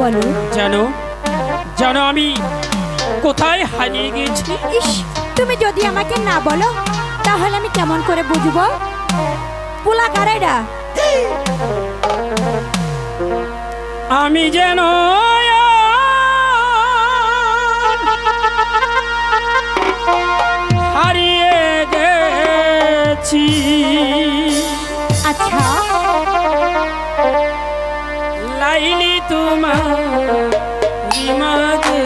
বলো। জানো জানো আমি কোথায় হারিয়ে গেছি ইস তুমি যদি আমাকে না বলো তাহলে আমি কেমন করে বুঝব? পোলা কারাইডা আমি যেন হারিয়ে গেছি। তোমার মাঝে